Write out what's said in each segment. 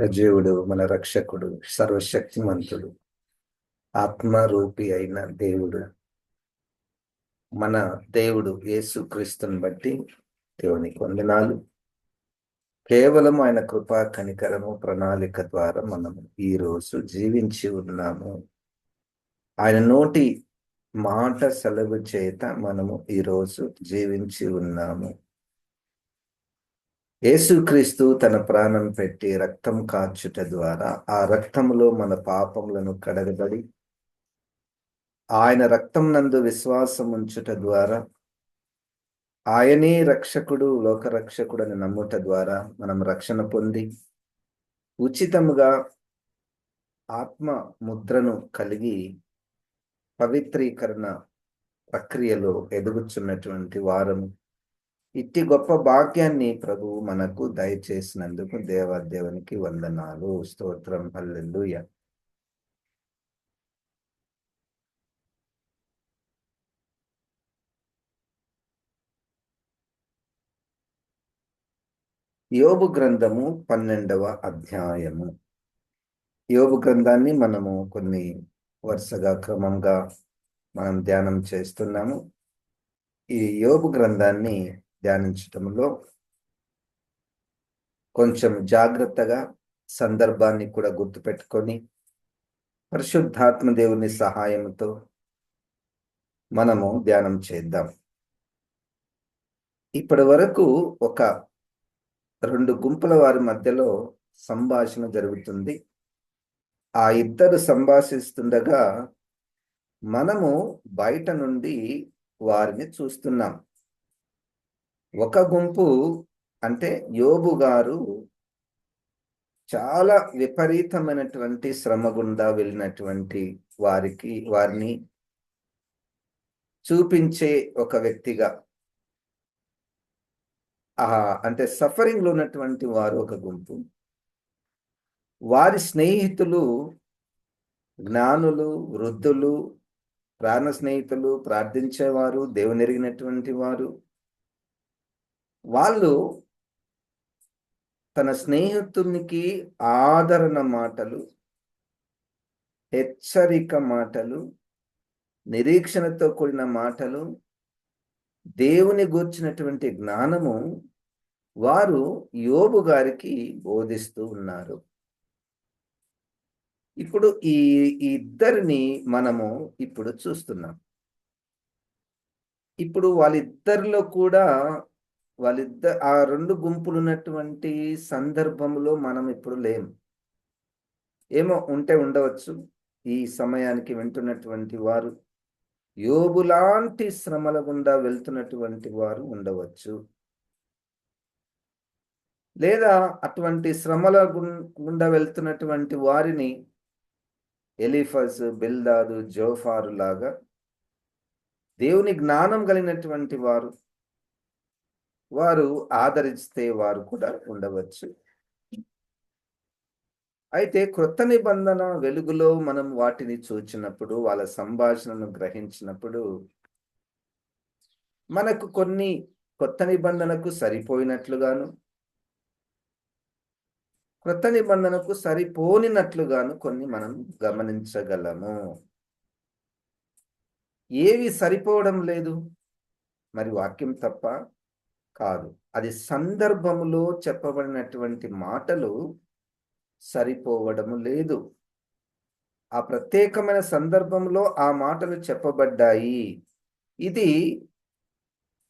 సజీవుడు మన రక్షకుడు సర్వశక్తిమంతుడు ఆత్మరూపి అయిన దేవుడు మన దేవుడు యేసు క్రీస్తుని బట్టి దేవునికి వందనాలు. కేవలం ఆయన కృపా కనికరము ప్రణాళిక ద్వారా మనము ఈ రోజు జీవించి ఉన్నాము. ఆయన నోటి మాట సెలవు చేత మనము ఈరోజు జీవించి ఉన్నాము. యేసుక్రీస్తు తన ప్రాణం పెట్టి రక్తం కార్చుట ద్వారా ఆ రక్తంలో మన పాపములను కడగబడి ఆయన రక్తం నందు విశ్వాసం ఉంచుట ద్వారా ఆయనే రక్షకుడు లోకరక్షకుడు అని నమ్ముట ద్వారా మనం రక్షణ పొంది ఉచితముగా ఆత్మ ముద్రను కలిగి పవిత్రీకరణ ప్రక్రియలో ఎదుగుచున్నటువంటి వారము. ఇట్టి గొప్ప భాగ్యాన్ని ప్రభువు మనకు దయచేసినందుకు దేవాదేవునికి వందనాలు స్తోత్రం. హల్లెలూయ. యోబు గ్రంథము పన్నెండవ అధ్యాయము. యోబు గ్రంథాన్ని మనము కొన్ని వరుసగా క్రమంగా మనం ధ్యానం చేస్తున్నాము. ఈ యోబు గ్రంథాన్ని ధ్యానించటంలో కొంచెం జాగ్రత్తగా సందర్భాన్ని కూడా గుర్తుపెట్టుకొని పరిశుద్ధాత్మ దేవుని సహాయంతో మనము ధ్యానం చేద్దాం. ఇప్పటి వరకు ఒక రెండు గుంపుల వారి మధ్యలో సంభాషణ జరుగుతుంది. ఆ ఇద్దరు సంభాషిస్తుండగా మనము బయట నుండి వారిని చూస్తున్నాం. ఒక గుంపు అంటే యోబు గారు చాలా విపరీతమైనటువంటి శ్రమ గుండా వెళ్ళినటువంటి వారికి వారిని చూపించే ఒక వ్యక్తిగా ఆ అంటే సఫరింగ్లో ఉన్నటువంటి వారు ఒక గుంపు. వారి స్నేహితులు జ్ఞానులు వృద్ధులు ప్రాణ స్నేహితులు ప్రార్థించేవారు దేవుని ఎరిగినటువంటి వారు వాళ్ళు తన స్నేహితునికి ఆదరణ మాటలు హెచ్చరిక మాటలు నిరీక్షణతో కూడిన మాటలు దేవుని గూర్చినటువంటి జ్ఞానము వారు యోబు గారికి బోధిస్తూ ఉన్నారు. ఇప్పుడు ఈ ఇద్దరిని మనము ఇప్పుడు చూస్తున్నాం. ఇప్పుడు వాళ్ళిద్దరిలో కూడా వాళ్ళిద్దరు ఆ రెండు గుంపులు ఉన్నటువంటి సందర్భంలో మనం ఇప్పుడు లేము ఏమో ఉంటే ఉండవచ్చు. ఈ సమయానికి వింటున్నటువంటి వారు యోబులాంటి శ్రమల గుండా వెళ్తున్నటువంటి వారు ఉండవచ్చు. లేదా అటువంటి శ్రమల గుండా వెళ్తున్నటువంటి వారిని ఎలిఫస్ బిల్దాదు జోఫారు లాగా దేవుని జ్ఞానం కలిగినటువంటి వారు వారు ఆదరిస్తే వారు కూడా ఉండవచ్చు. అయితే క్రొత్త నిబంధన వెలుగులో మనం వాటిని చూచినప్పుడు వాళ్ళ సంభాషణను గ్రహించినప్పుడు మనకు కొన్ని కొత్త నిబంధనకు సరిపోయినట్లుగాను క్రొత్త నిబంధనకు సరిపోనినట్లుగాను కొన్ని మనం గమనించగలము. ఏవి సరిపోవడం లేదు? మరి వాక్యం తప్ప కాదు. అది సందర్భములో చెప్పబడినటువంటి మాటలు సరిపోవడము లేదు. ఆ ప్రత్యేకమైన సందర్భంలో ఆ మాటలు చెప్పబడ్డాయి. ఇది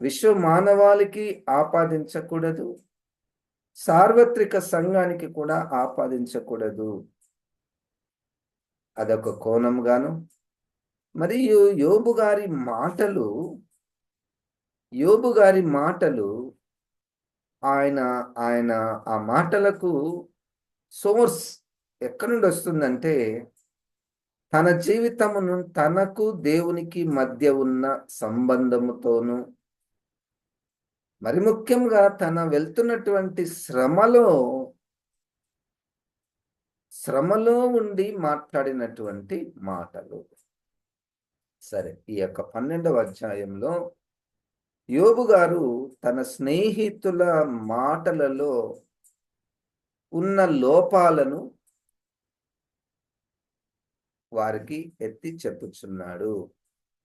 విశ్వ మానవాళికి ఆపాదించకూడదు. సార్వత్రిక సంఘానికి కూడా ఆపాదించకూడదు. అదొక కోణంగాను మరియు యోబు గారి మాటలు యోబు గారి మాటలు ఆయన ఆయన ఆ మాటలకు సోర్స్ ఎక్కడి నుండి వస్తుందంటే తన జీవితమును తనకు దేవునికి మధ్య ఉన్న సంబంధముతోనూ మరి ముఖ్యంగా తన వెళ్తున్నటువంటి శ్రమలో శ్రమలో ఉండి మాట్లాడినటువంటి మాటలు. సరే ఈ యొక్క పన్నెండవ అధ్యాయంలో యోబు గారు తన స్నేహితుల మాటలలో ఉన్న లోపాలను వారికి ఎత్తి చెప్పుచున్నాడు.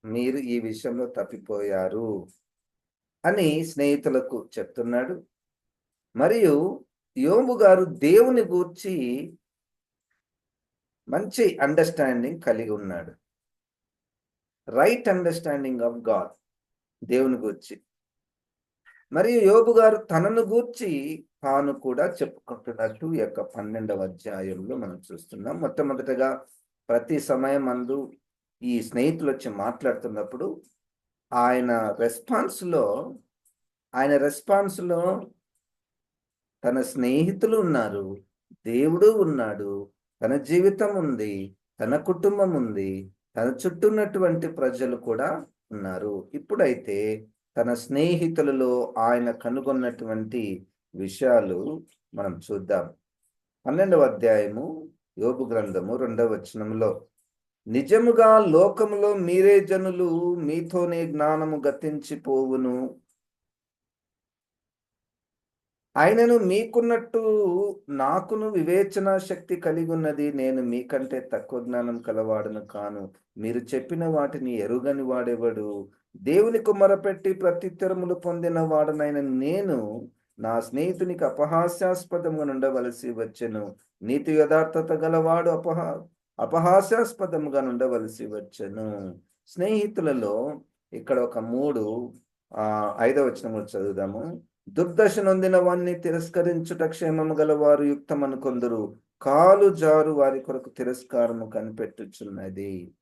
మీరు ఈ విషయంలో తప్పిపోయారు అని స్నేహితులకు చెప్తున్నాడు. మరియు యోబు గారు దేవుని గూర్చి మంచి అండర్స్టాండింగ్ కలిగి ఉన్నాడు. రైట్ అండర్స్టాండింగ్ ఆఫ్ గాడ్ దేవుని గూర్చి. మరియు యోబు గారు తనను గూర్చి తాను కూడా చెప్పుకుంటున్నట్టు ఈ యొక్క పన్నెండవ అధ్యాయంలో మనం చూస్తున్నాం. మొట్టమొదటగా ప్రతి సమయం అందు ఈ స్నేహితులు వచ్చి మాట్లాడుతున్నప్పుడు ఆయన రెస్పాన్స్లో ఆయన రెస్పాన్స్లో తన స్నేహితులు ఉన్నారు దేవుడు ఉన్నాడు తన జీవితం ఉంది తన కుటుంబం ఉంది తన చుట్టూ ఉన్నటువంటి ప్రజలు కూడా ఉన్నారు ఇప్పుడైతే తన స్నేహితులలో ఆయన కనుగొన్నటువంటి విషయాలు మనం చూద్దాం. పన్నెండవ అధ్యాయము యోబు గ్రంథము రెండవ వచనంలో నిజముగా లోకములో మీరే జనులు మీతోనే జ్ఞానము గతించిపోవును. ఆయనను మీకున్నట్టు నాకును వివేచన శక్తి కలిగి ఉన్నది నేను మీకంటే తక్కువ జ్ఞానం కలవాడను కాను. మీరు చెప్పిన వాటిని ఎరుగని వాడెవడు? దేవుని కుమ్మరపెట్టి ప్రత్యుత్తరములు పొందిన వాడనైన నేను నా స్నేహితునికి అపహాస్యాస్పదంగా ఉండవలసి వచ్చెను. నీతి యథార్థత గలవాడు అపహా అపహాస్యాస్పదంగా ఉండవలసి వచ్చెను. స్నేహితులలో ఇక్కడ ఒక మూడు ఆ ఐదవ వచ్చిన చదువుదాము. దుర్దశ నొందిన వాణ్ణి తిరస్కరించుట క్షేమము గలవారు యుక్తమను కొందరు. కాలు జారు వారి కొరకు తిరస్కారము కనిపెట్టుచున్నది.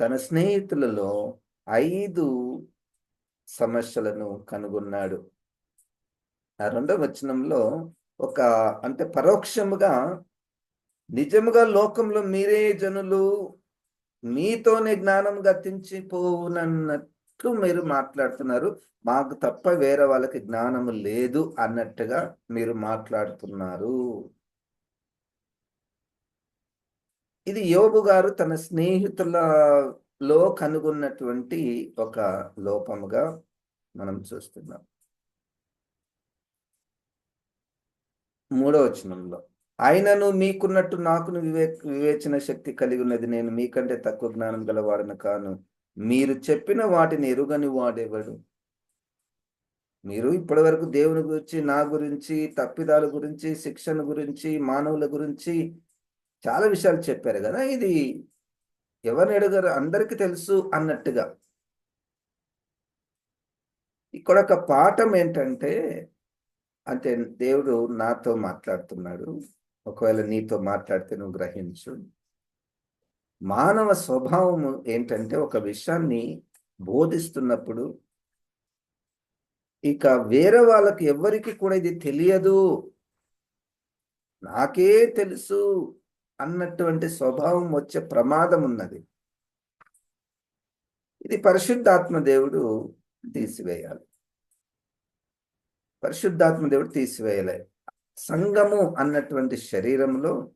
తన స్నేహితులలో ఐదు సమస్యలను కనుగొన్నాడు. ఆ రెండవ వచనంలో ఒక అంటే పరోక్షముగా నిజముగా లోకంలో మీరే జనులు మీతోనే జ్ఞానం గతించిపోవునన్నట్లు మీరు మాట్లాడుతున్నారు? మాకు తప్ప వేరే వాళ్ళకి జ్ఞానము లేదు అన్నట్టుగా మీరు మాట్లాడుతున్నారు. ఇది యోబు గారు తన స్నేహితులలో కనుగొన్నటువంటి ఒక లోపముగా మనం చూస్తున్నాం. మూడో వచనంలో ఆయనను మీకున్నట్టు నాకును వివే వివేచన శక్తి కలిగి ఉన్నది నేను మీకంటే తక్కువ జ్ఞానం గలవాడను కాను. మీరు చెప్పిన వాటిని ఎరుగని వాడేవాడు? మీరు ఇప్పటి వరకు దేవుని గురించి నా గురించి తప్పిదాల గురించి శిక్షణ గురించి మానవుల గురించి చాలా విషయాలు చెప్పారు కదా. ఇది ఎవరిని ఎడగరు అందరికీ తెలుసు అన్నట్టుగా. ఇక్కడ ఒక పాఠం ఏంటంటే అంటే దేవుడు నాతో మాట్లాడుతున్నాడు. ఒకవేళ నీతో మాట్లాడితే నువ్వు గ్రహించు. మానవ స్వభావం ఏంటంటే ఒక విషయాన్ని బోధిస్తున్నప్పుడు ఇక వేరే వాళ్ళకి ఎవరికి కూడా ఇది తెలియదు. నాకే తెలుసు అన్నటువంటి స్వభావం వచ్చే ప్రమాదం ఉన్నది. ఇది పరిశుద్ధాత్మ దేవుడు తీసివేయాలి. పరిశుద్ధాత్మ దేవుడు తీసివేయలే. సంగము అన్నటువంటి శరీరంలో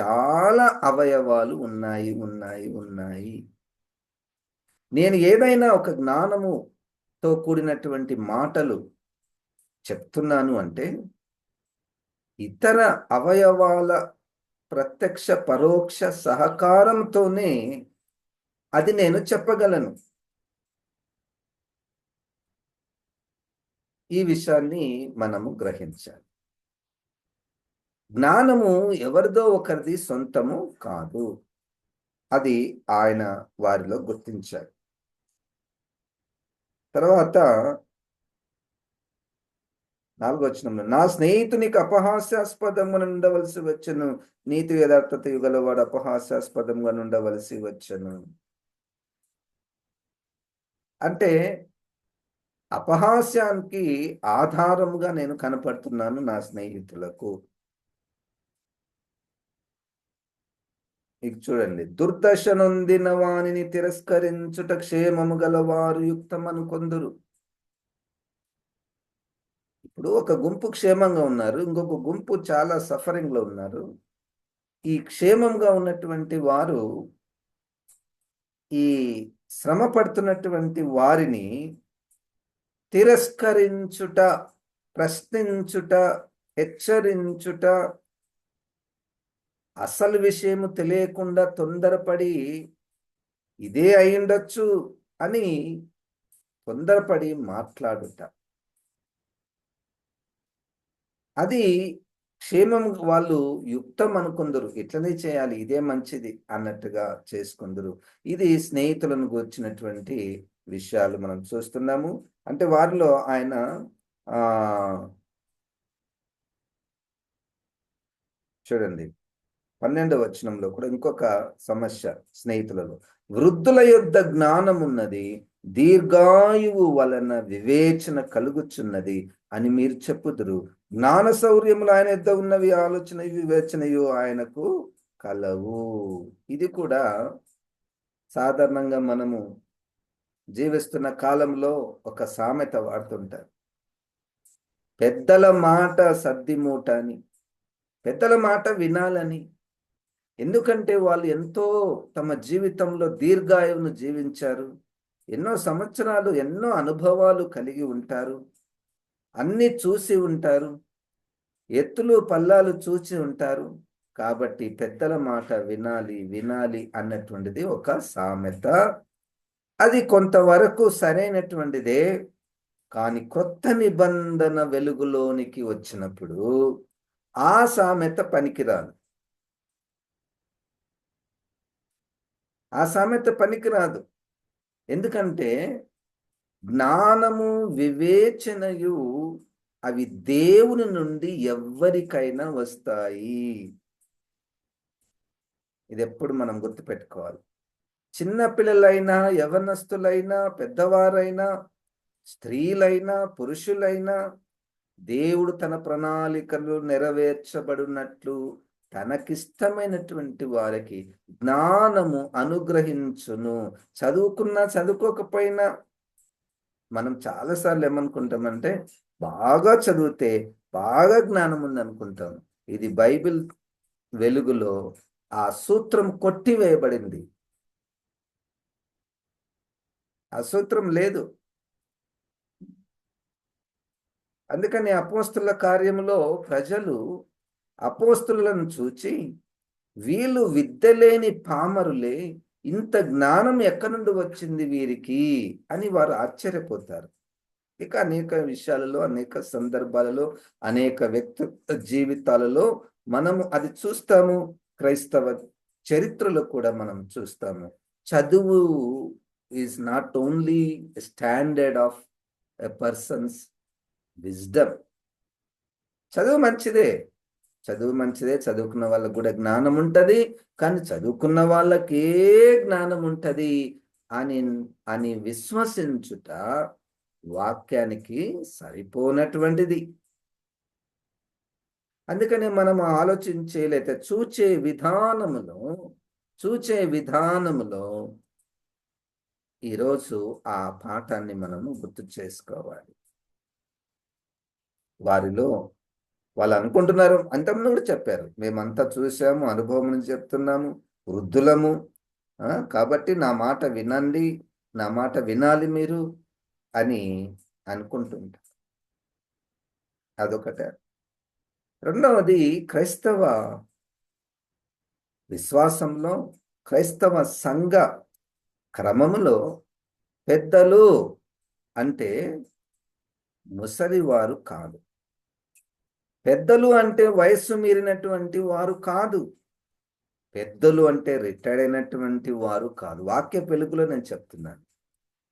చాలా అవయవాలు ఉన్నాయి ఉన్నాయి ఉన్నాయి. నేను ఏదైనా ఒక జ్ఞానముతో కూడినటువంటి మాటలు చెప్తున్నాను అంటే ఇతర అవయవాల ప్రత్యక్ష పరోక్ష సహకారంతోనే అది నేను చెప్పగలను. ఈ విషయాన్ని మనము గ్రహించాలి. జ్ఞానము ఎవరిదో ఒకరిది సొంతము కాదు. అది ఆయన వారిలో గుర్తించారు. తర్వాత నాలుగు వచనంలో నా స్నేహితునికి అపహాస్యాస్పదమున ఉండవలసి వచ్చను. నీతి యథార్థత యుగలవాడు అపహాస్యాస్పదంగా ఉండవలసి వచ్చను. అంటే అపహాస్యానికి ఆధారముగా నేను కనపడుతున్నాను నా స్నేహితులకు. ఇక చూడండి. దుర్దశ నొందిన వాణిని తిరస్కరించుట క్షేమము గలవారు యుక్తమను కొందరు. ఇప్పుడు ఒక గుంపు క్షేమంగా ఉన్నారు. ఇంకొక గుంపు చాలా సఫరింగ్లో ఉన్నారు. ఈ క్షేమంగా ఉన్నటువంటి వారు ఈ శ్రమ పడుతున్నటువంటి వారిని తిరస్కరించుట ప్రశ్నించుట హెచ్చరించుట అసలు విషయము తెలియకుండా తొందరపడి ఇదే అయిండొచ్చు అని తొందరపడి మాట్లాడుట. అది క్షేమం వాళ్ళు యుక్తం అనుకుందరు ఇట్లనే చేయాలి? ఇదే మంచిది అన్నట్టుగా చేసుకుందరు. ఇది స్నేహితులను గూర్చినటువంటి విషయాలు మనం చూస్తున్నాము. అంటే వారిలో ఆయన ఆ చూడండి. పన్నెండవ వచనంలో కూడా ఇంకొక సమస్య స్నేహితులలో. వృద్ధుల యొద్ద జ్ఞానం ఉన్నది దీర్ఘాయువు వలన వివేచన కలుగుచున్నది అని మీరు చెప్పుదురు. జ్ఞాన శౌర్యములు ఆయన యొద్ద ఉన్నవి ఆలోచన వివేచనయు ఆయనకు కలవు. ఇది కూడా సాధారణంగా మనము జీవిస్తున్న కాలంలో ఒక సామెత వాడుతుంటారు. పెద్దల మాట సర్ది మూట అని పెద్దల మాట వినాలని ఎందుకంటే వాళ్ళు ఎంతో తమ జీవితంలో దీర్ఘాయువును జీవించారు. ఎన్నో సంవత్సరాలు ఎన్నో అనుభవాలు కలిగి ఉంటారు. అన్నీ చూసి ఉంటారు. ఎత్తులు పల్లాలు చూసి ఉంటారు. కాబట్టి పెద్దల మాట వినాలి వినాలి అన్నటువంటిది ఒక సామెత. అది కొంతవరకు సరైనటువంటిదే. కానీ కొత్త నిబంధన వెలుగులోనికి వచ్చినప్పుడు ఆ సామెత పనికిరాదు. ఆ సామెత పనికిరాదు. ఎందుకంటే జ్ఞానము వివేచనయు అవి దేవుని నుండి ఎవ్వరికైనా వస్తాయి. ఇది ఎప్పుడు మనం గుర్తుపెట్టుకోవాలి. చిన్న పిల్లలైనా యవనస్తులైనా పెద్దవారైనా స్త్రీలైనా పురుషులైనా దేవుడు తన ప్రణాళికలు నెరవేర్చబడినట్లు తనకిష్టమైనటువంటి వారికి జ్ఞానము అనుగ్రహించును. చదువుకున్నా చదువుకోకపోయినా మనం చాలాసార్లు ఏమనుకుంటామంటే బాగా చదివితే బాగా జ్ఞానం ఉంది అనుకుంటాం ఇది బైబిల్ వెలుగులో ఆ సూత్రం కొట్టివేయబడింది. ఆ సూత్రం లేదు. అందుకని అపోస్తుల కార్యములో ప్రజలు అపోస్తులను చూచి వీళ్ళు విద్యలేని పామరులే ఇంత జ్ఞానం ఎక్కడి నుండి వచ్చింది వీరికి? అని వారు ఆశ్చర్యపోతారు. ఇక అనేక విషయాలలో అనేక సందర్భాలలో అనేక వ్యక్తిత్వ జీవితాలలో మనము అది చూస్తాము. క్రైస్తవ చరిత్రలో కూడా మనం చూస్తాము. చదువు is not only standard of a person's wisdom చదువు మంచిదే. చదువు మంచిదే చదువుకున్న వాళ్ళకు కూడా జ్ఞానం ఉంటుంది కానీ చదువుకున్న వాళ్ళకే జ్ఞానం ఉంటుంది అని అని విశ్వసించుట వాక్యానికి సరిపోనటువంటిది. అందుకని మనం ఆలోచించే లేదా చూచే విధానములో చూచే విధానములో ఈరోజు ఆ పాఠాన్ని మనము గుర్తు చేసుకోవాలి. వారిలో వాళ్ళు అనుకుంటున్నారు. అంతమంది కూడా చెప్పారు. మేమంతా చూసాము అనుభవం నుంచి చెప్తున్నాము వృద్ధులము కాబట్టి నా మాట వినండి నా మాట వినాలి మీరు అని అనుకుంటుంటారు అదొకట. రెండవది క్రైస్తవ విశ్వాసంలో క్రైస్తవ సంఘ క్రమములో పెద్దలు అంటే ముసలివారు కాదు. పెద్దలు అంటే వయస్సు మీరినటువంటి వారు కాదు. పెద్దలు అంటే రిటైర్డ్ అయినటువంటి వారు కాదు. వాక్య పెలుగులో నేను చెప్తున్నాను.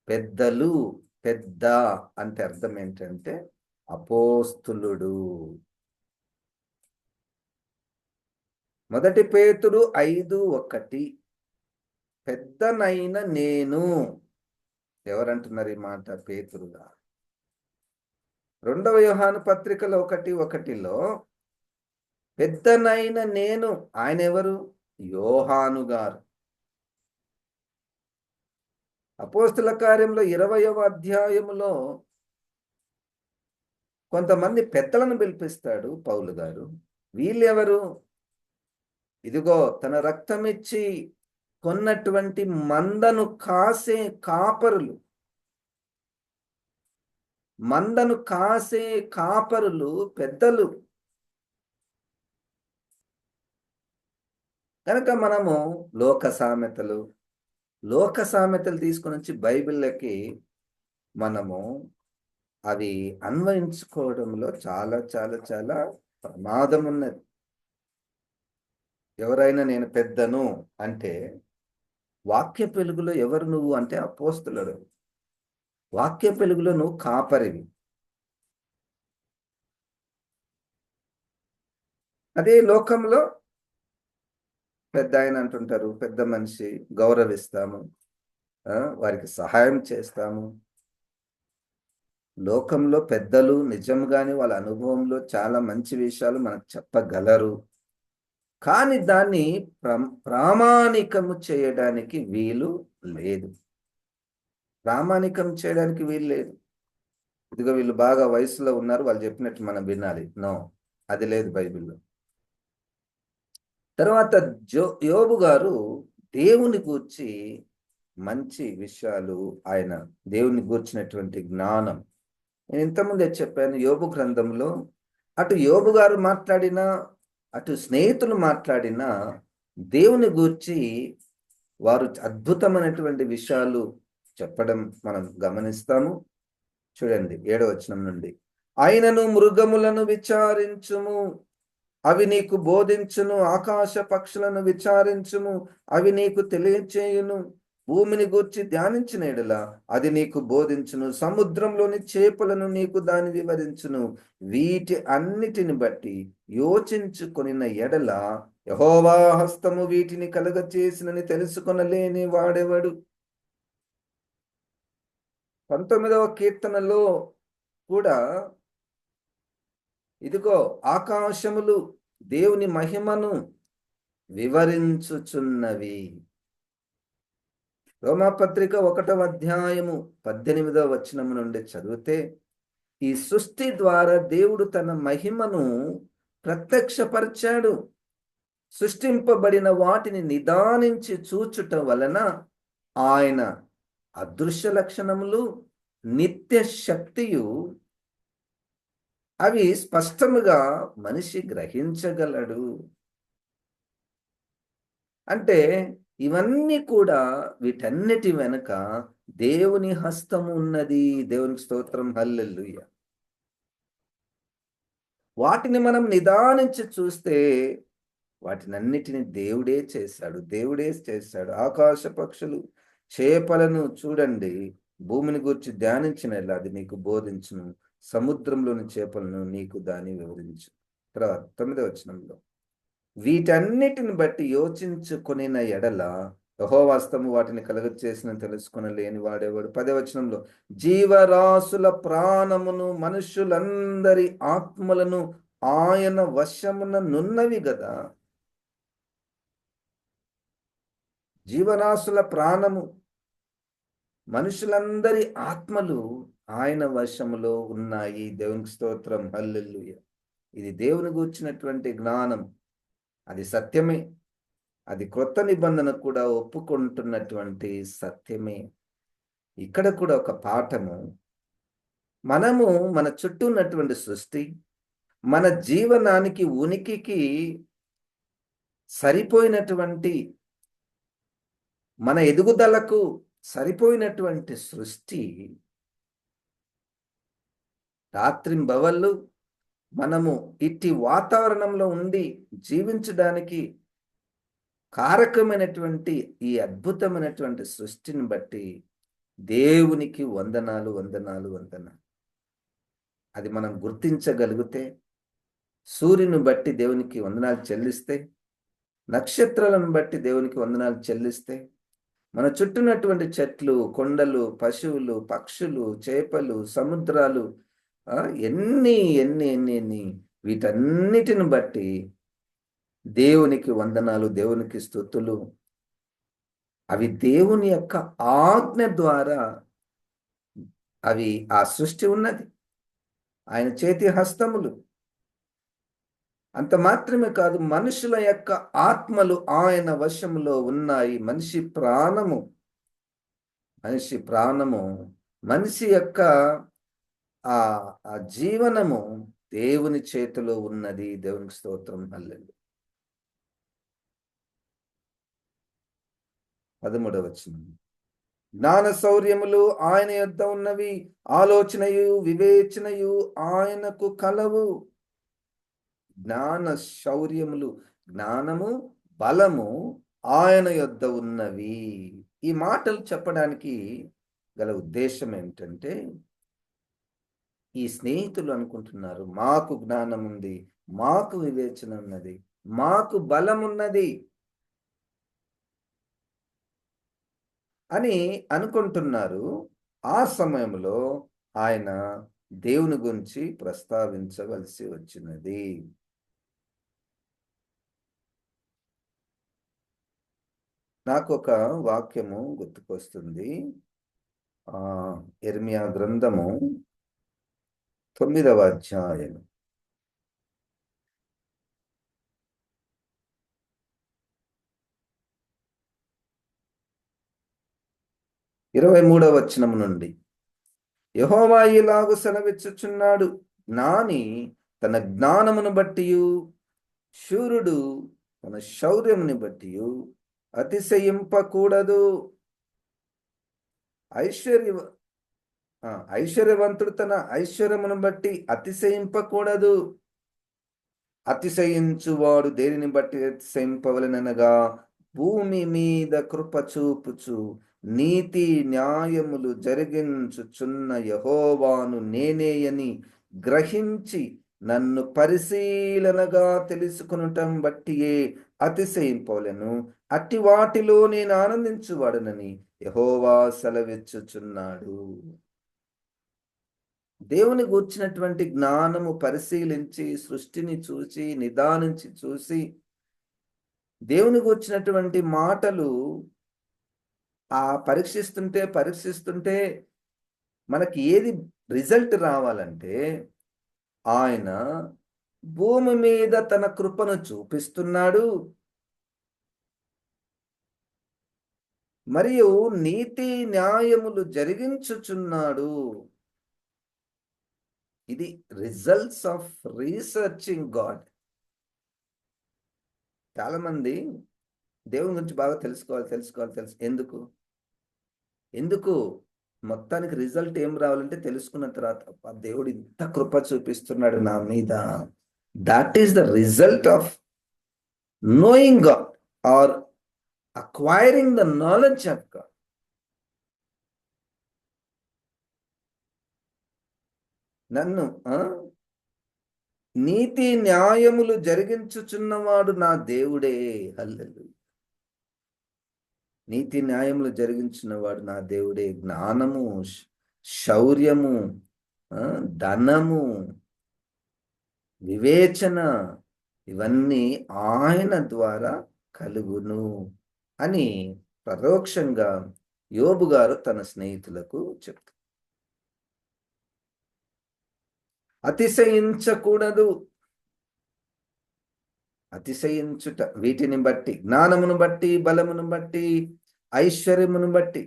పెద్దలు పెద్ద అంటే అర్థం ఏంటంటే అపోస్తులుడు. మొదటి పేతుడు ఐదు ఒకటి. పెద్దనైన నేను. ఎవరంటున్నారు ఈ మాట? పేతురుగా రెండవ యోహాను పత్రికలో ఒకటి ఒకటిలో పెద్దనైన నేను ఆయన ఎవరు యోహాను గారు. అపోస్తుల కార్యంలో ఇరవయవ అధ్యాయములో కొంతమంది పెద్దలను పిలిపిస్తాడు పౌలు గారు. వీళ్ళెవరు? ఇదిగో తన రక్తం ఇచ్చి కొన్నటువంటి మందను కాసే కాపరులు మందను కాసే కాపరులు పెద్దలు. కనుక మనము లోక సామెతలు లోక సామెతలు తీసుకుని వచ్చి బైబిళ్ళకి మనము అవి అన్వయించుకోవడంలో చాలా చాలా చాలా ప్రమాదం ఉన్నది ఎవరైనా నేను పెద్దను అంటే వాక్య పెలుగులో ఎవరు నువ్వు అంటే అపోస్తులడు. వాక్య పెలుగులో నువ్వు కాపరివి. అదే లోకంలో పెద్ద ఆయన అంటుంటారు పెద్ద మనిషి గౌరవిస్తాము వారికి సహాయం చేస్తాము. లోకంలో పెద్దలు నిజంగానే వాళ్ళ అనుభవంలో చాలా మంచి విషయాలు మనకు చెప్పగలరు. కానీ దాన్ని ప్రామాణికము చేయడానికి వీలు లేదు. ప్రామాణికం చేయడానికి వీలు లేదు. ఇదిగో వీళ్ళు బాగా వయసులో ఉన్నారు వాళ్ళు చెప్పినట్టు మనం వినాలి. నో అది లేదు బైబిల్లో. తర్వాత జో యోబు గారు దేవుని గూర్చి మంచి విషయాలు ఆయన దేవుని గూర్చినటువంటి జ్ఞానం. నేను ఇంతకుముందే చెప్పాను యోబు గ్రంథంలో అటు యోబు గారు మాట్లాడిన అటు స్నేహితులు మాట్లాడిన దేవుని గూర్చి వారు అద్భుతమైనటువంటి విషయాలు చెప్పడం మనం గమనిస్తాము. చూడండి ఏడవచనం నుండి. ఆయనను మృగములను విచారించుము. అవి నీకు బోధించును. ఆకాశ పక్షులను విచారించుము. అవి నీకు తెలియచేయును. భూమిని గూర్చి ధ్యానించిన ఎడల అది నీకు బోధించును. సముద్రంలోని చేపలను నీకు దాని వివరించును. వీటి అన్నిటిని బట్టి యోచించుకొనిన ఎడల యహోవా హస్తము వీటిని కలగ చేసినని తెలుసుకొనలేని వాడెవడు? పంతొమ్మిదవ కీర్తనలో కూడా ఇదిగో ఆకాశములు దేవుని మహిమను వివరించుచున్నవి. రోమాపత్రిక ఒకటవ అధ్యాయము పద్దెనిమిదవ వచనము నుండి చదివితే ఈ సృష్టి ద్వారా దేవుడు తన మహిమను ప్రత్యక్షపరిచాడు. సృష్టింపబడిన వాటిని నిదానించి చూచుట వలన ఆయన అదృశ్య లక్షణములు నిత్య శక్తియు అవి స్పష్టముగా మనిషి గ్రహించగలడు. అంటే ఇవన్నీ కూడా వీటన్నిటి వెనుక దేవుని హస్తము ఉన్నది. దేవునికి స్తోత్రం. హల్లెల్లుయ వాటిని మనం నిదానించి చూస్తే వాటినన్నిటిని దేవుడే చేశాడు. దేవుడే చేశాడు. ఆకాశ పక్షులు చేపలను చూడండి. భూమిని గురించి ధ్యానించిన అది నీకు బోధించును. సముద్రంలోని చేపలను నీకు దాన్ని వివరించు. తర్వాత తొమ్మిదవ వచనంలో. వీటన్నిటిని బట్టి యోచించుకొనిన ఎడల యహోవాస్తము వాటిని కలగచేసిన తెలుసుకొనలేని వాడేవాడు? పదవచనంలో జీవరాశుల ప్రాణమును మనుషులందరి ఆత్మలను ఆయన వశమున నున్నవి కదా జీవరాశుల ప్రాణము మనుషులందరి ఆత్మలు ఆయన వశములో ఉన్నాయి. దేవునికి స్తోత్రం. హల్లెల్లుయ ఇది దేవుని గూర్చినటువంటి జ్ఞానం. అది సత్యమే. అది క్రొత్త నిబంధన కూడా ఒప్పుకుంటున్నటువంటి సత్యమే. ఇక్కడ కూడా ఒక పాఠము. మనము మన చుట్టూ ఉన్నటువంటి సృష్టి మన జీవనానికి ఉనికికి సరిపోయినటువంటి మన ఎదుగుదలకు సరిపోయినటువంటి సృష్టి రాత్రింబవళ్ళు మనము ఇట్టి వాతావరణంలో ఉండి జీవించడానికి కారకమైనటువంటి ఈ అద్భుతమైనటువంటి సృష్టిని బట్టి దేవునికి వందనాలు వందనాలు వందనాలు. అది మనం గుర్తించగలిగితే సూర్యుని బట్టి దేవునికి వందనాలు చెల్లిస్తే నక్షత్రాలను బట్టి దేవునికి వందనాలు చెల్లిస్తే మన చుట్టూనటువంటి చెట్లు కొండలు పశువులు పక్షులు చేపలు సముద్రాలు ఎన్ని ఎన్ని ఎన్ని ఎన్ని వీటన్నిటిని బట్టి దేవునికి వందనాలు దేవునికి స్థుతులు. అవి దేవుని యొక్క ఆజ్ఞ ద్వారా అవి ఆ సృష్టి ఉన్నది. ఆయన చేతి హస్తములు. అంత మాత్రమే కాదు మనుషుల యొక్క ఆత్మలు ఆయన వశములో ఉన్నాయి. మనిషి ప్రాణము మనిషి ప్రాణము మనిషి యొక్క ఆ ఆ జీవనము దేవుని చేతిలో ఉన్నది. దేవునికి స్తోత్రం. హల్లెలు పదమూడవ వచనం. జ్ఞాన శౌర్యములు ఆయన యొద్ద ఉన్నవి. ఆలోచనయు వివేచనయు ఆయనకు కలవు. జ్ఞాన శౌర్యములు జ్ఞానము బలము ఆయన యొద్ద ఉన్నవి. ఈ మాటలు చెప్పడానికి గల ఉద్దేశం ఏంటంటే ఈ స్నేహితులు అనుకుంటున్నారు మాకు జ్ఞానం ఉంది మాకు వివేచన ఉన్నది మాకు బలం ఉన్నది అని అనుకుంటున్నారు. ఆ సమయంలో ఆయన దేవుని గురించి ప్రస్తావించవలసి వచ్చినది. నాకు ఒక వాక్యము గుర్తుకొస్తుంది. ఆ ఎర్మియా గ్రంథము తొమ్మిదవ అధ్యాయం ఇరవై మూడవ వచనం నుండి యహోవా ఇలాగు సెలవిచ్చుచున్నాడు. నాని తన జ్ఞానమును బట్టియు శూరుడు తన శౌర్యముని బట్టియు అతిశయింపకూడదు. ఐశ్వర్య ఐశ్వర్యవంతుడు తన ఐశ్వర్యమును బట్టి అతిశయింపకూడదు. అతిశయించువాడు దేనిని బట్టి అతిశయింపవలనగా భూమి మీద కృప చూపుచు నీతి న్యాయములు జరిగించుచున్న యహోవాను నేనేయని గ్రహించి నన్ను పరిశీలనగా తెలుసుకునటం బట్టియే అతిశయింపవలను అట్టి వాటిలో నేను ఆనందించువాడనని యహోవా సెలవిచ్చుచున్నాడు. దేవుని గూర్చినటువంటి జ్ఞానము పరిశీలించి సృష్టిని చూసి నిదానించి చూసి దేవుని గూర్చినటువంటి మాటలు ఆ పరీక్షిస్తుంటే పరీక్షిస్తుంటే మనకి ఏది రిజల్ట్ రావాలంటే ఆయన భూమి మీద తన కృపను చూపిస్తున్నాడు. మరియు నీతి న్యాయములు జరిగించుచున్నాడు. ఇది రిజల్ట్స్ ఆఫ్ రీసెర్చింగ్ గాడ్ చాలా మంది దేవుని గురించి బాగా తెలుసుకోవాలి తెలుసుకోవాలి తెలుసు ఎందుకు? ఎందుకు? మొత్తానికి రిజల్ట్ ఏం రావాలంటే తెలుసుకున్న తర్వాత దేవుడు ఇంత కృప చూపిస్తున్నాడు నా మీద. That is the result of knowing God or acquiring the knowledge of God నన్ను నీతి న్యాయములు జరిగించుచున్నవాడు నా దేవుడే. హల్లెలు నీతి న్యాయములు జరిగించినవాడు నా దేవుడే. జ్ఞానము శౌర్యము ధనము వివేచన ఇవన్నీ ఆయన ద్వారా కలుగును అని పరోక్షంగా యోబు గారు తన స్నేహితులకు చెప్తారు. అతిశయించకూడదు. అతిశయించుట వీటిని బట్టి జ్ఞానమును బట్టి బలమును బట్టి ఐశ్వర్యమును బట్టి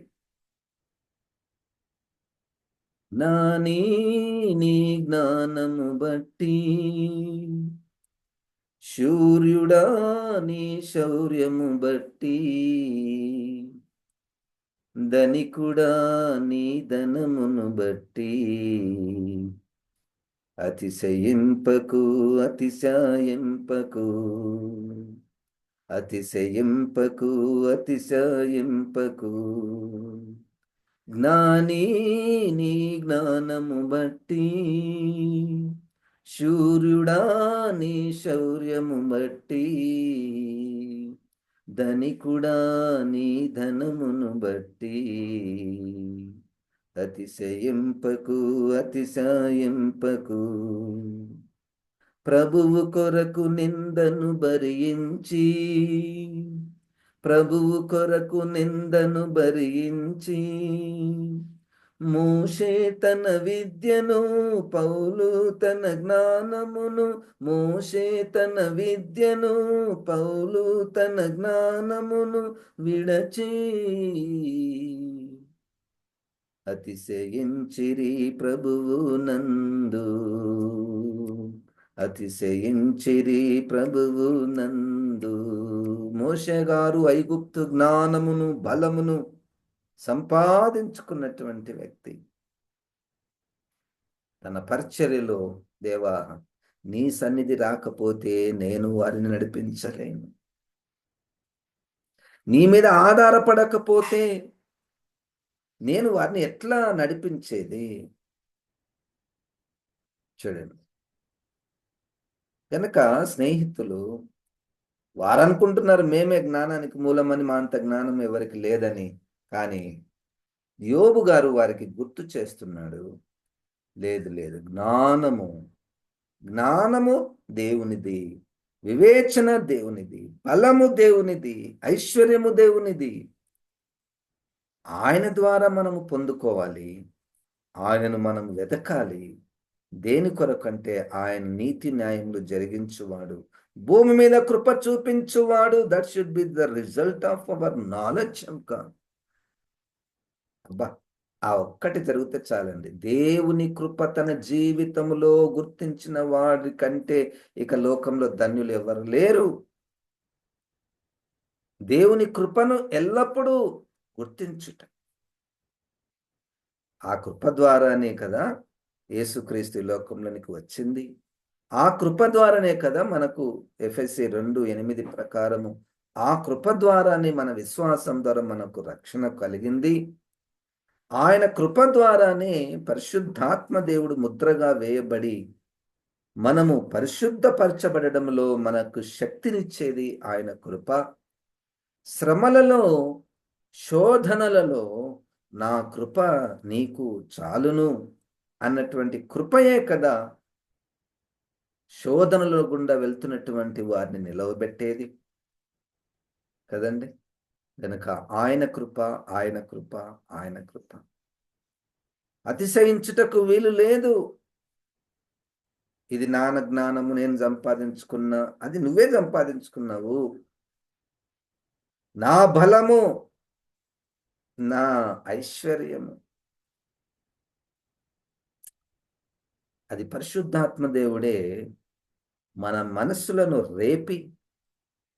నానే నీ జ్ఞానము బట్టి శూర్యుడా నీ శౌర్యము బట్టి ధనికుడా నీ ధనమును బట్టి అతిశయింపకు అతిశాయింపకు అతిశయింపకు అతిశాయింపకు. జ్ఞాని నీ జ్ఞానము బట్టి శూర్యుడా నీ శౌర్యము బట్టి ధనికుడా నీ ధనమును బట్టి. అతిశయింపకు అతిశాయింపకు ప్రభువు కొరకు నిందను భరించి ప్రభువు కొరకు నిందను భరించి మూషే తన విద్యను పౌలు తన జ్ఞానమును మూషే తన విద్యను పౌలు తన జ్ఞానమును విడచి అతిశయించిరి ప్రభువు నందు. అతిశయించిరి ప్రభువు నందు. మోషే గారు ఐగుప్తు జ్ఞానమును బలమును సంపాదించుకున్నటువంటి వ్యక్తి. తన పరిచర్యలో దేవా నీ సన్నిధి రాకపోతే నేను వారిని నడిపించలేను. నీ మీద ఆధారపడకపోతే నేను వారిని ఎట్లా నడిపించేది? చూడండి. కనుక స్నేహితులు వారనుకుంటున్నారు మేమే జ్ఞానానికి మూలమని మా అంత జ్ఞానం ఎవరికి లేదని. కానీ యోబు గారు వారికి గుర్తు చేస్తున్నాడు. లేదు లేదు. జ్ఞానము. జ్ఞానము దేవునిది. వివేచన దేవునిది. బలము దేవునిది. ఐశ్వర్యము దేవునిది. ఆయన ద్వారా మనము పొందుకోవాలి. ఆయనను మనం వెతకాలి. దేని కొరకంటే ఆయన నీతి న్యాయములు జరిగించువాడు. భూమి మీద కృప చూపించువాడు. That should be the result of our knowledge అబ్బా ఆ ఒక్కటి జరిగితే చాలండి. దేవుని కృప తన జీవితంలో గుర్తించిన వాడి కంటే ఇక లోకంలో ధన్యులు ఎవరు లేరు. దేవుని కృపను ఎల్లప్పుడూ గుర్తించుట. ఆ కృప ద్వారానే కదా యేసుక్రీస్తు లోకంలోనికి వచ్చింది. ఆ కృప ద్వారానే కదా మనకు ఎఫ్ఎస్సి రెండు ఎనిమిది ప్రకారము. ఆ కృప ద్వారానే మన విశ్వాసం ద్వారా మనకు రక్షణ కలిగింది. ఆయన కృప ద్వారానే పరిశుద్ధాత్మ దేవుడు ముద్రగా వేయబడి మనము పరిశుద్ధపరచబడడంలో మనకు శక్తినిచ్చేది ఆయన కృప. శ్రమలలో శోధనలలో నా కృప నీకు చాలును అన్నటువంటి కృపయే కదా శోధనలో గుండా వెళ్తున్నటువంటి వారిని నిలవబెట్టేది కదండి? కనుక ఆయన కృప ఆయన కృప ఆయన కృప. అతిశయించుటకు వీలు లేదు. ఇది నాన్న జ్ఞానము నేను సంపాదించుకున్నా అది నువ్వే సంపాదించుకున్నావు. నా బలము నా ఐశ్వర్యము. అది పరిశుద్ధాత్మ దేవుడే మన మనస్సులను రేపి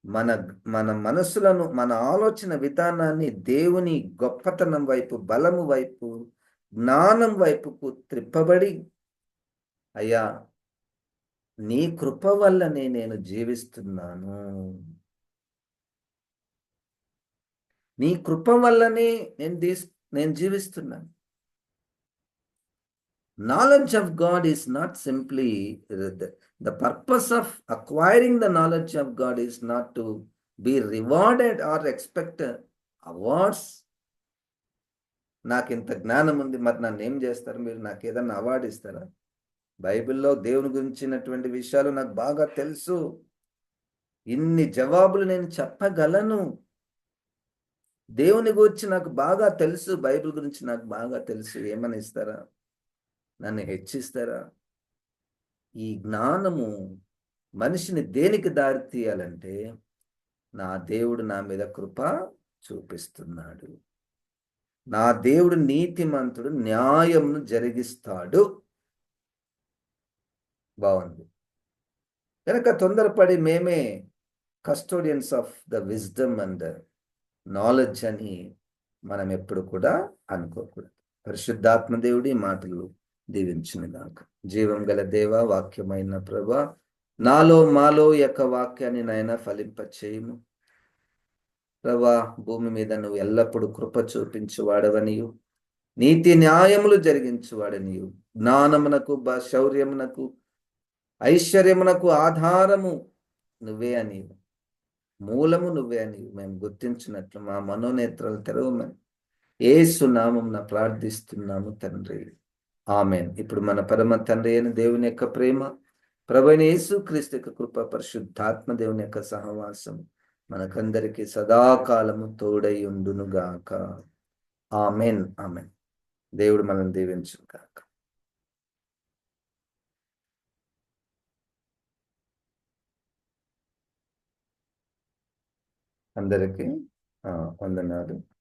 మన మన మనస్సులను మన ఆలోచన విధానాన్ని దేవుని గొప్పతనం వైపు బలము వైపు జ్ఞానం వైపుకు త్రిప్పబడి అయ్యా నీ కృప వల్లనే నేను జీవిస్తున్నాను. నీ కృప వల్లనే నేను నేను జీవిస్తున్నాను. Knowledge of God is not simply the purpose of acquiring the knowledge of God is not to be rewarded or expect awards నాకు ఇంత జ్ఞానం ఉంది మరి నన్ను ఏం చేస్తారు? మీరు నాకు ఏదన్నా అవార్డు ఇస్తారా? బైబిల్లో దేవుని గురించినటువంటి విషయాలు నాకు బాగా తెలుసు. ఇన్ని జవాబులు నేను చెప్పగలను. దేవుని గురించి నాకు బాగా తెలుసు బైబిల్ గురించి నాకు బాగా తెలుసు. ఏమని ఇస్తారా? నన్ను హెచ్చిస్తారా? ఈ జ్ఞానము మనిషిని దేనికి దారి తీయాలంటే నా దేవుడు నా మీద కృప చూపిస్తున్నాడు. నా దేవుడు నీతిమంతుడు న్యాయంను జరిగిస్తాడు. బాగుంది. కనుక తొందరపడి మేమే custodians of the wisdom and knowledge అని మనం ఎప్పుడు కూడా అనుకోకూడదు. పరిశుద్ధాత్మ దేవుడి మాటలు దీవించినగాక జీవం గల దేవ వాక్యమైన ప్రభా నాలో మాలో యొక్క వాక్యాన్ని నాయన ఫలింప చేయము ప్రభా భూమి మీద నువ్వు ఎల్లప్పుడూ కృప చూపించువాడవనియు నీతి న్యాయములు జరిగించువాడనియు జ్ఞానమునకు శౌర్యమునకు ఐశ్వర్యమునకు ఆధారము నువ్వే అని మూలము నువ్వే అని మేము గుర్తించినట్లు మా మనోనేత్రాలు తెరవమని. ఏసునామం ప్రార్థిస్తున్నాము తండ్రి. ఆమెన్. ఇప్పుడు మన పరమ తండ్రి అయిన దేవుని యొక్క ప్రేమ ప్రభైన యేసు క్రీస్తు యొక్క కృప పరిశుద్ధాత్మ దేవుని యొక్క సహవాసం మనకందరికి సదాకాలము తోడై ఉండునుగాక. Amen amen. దేవుడు మనం దీవించు గాక అందరికీ వందనాలు.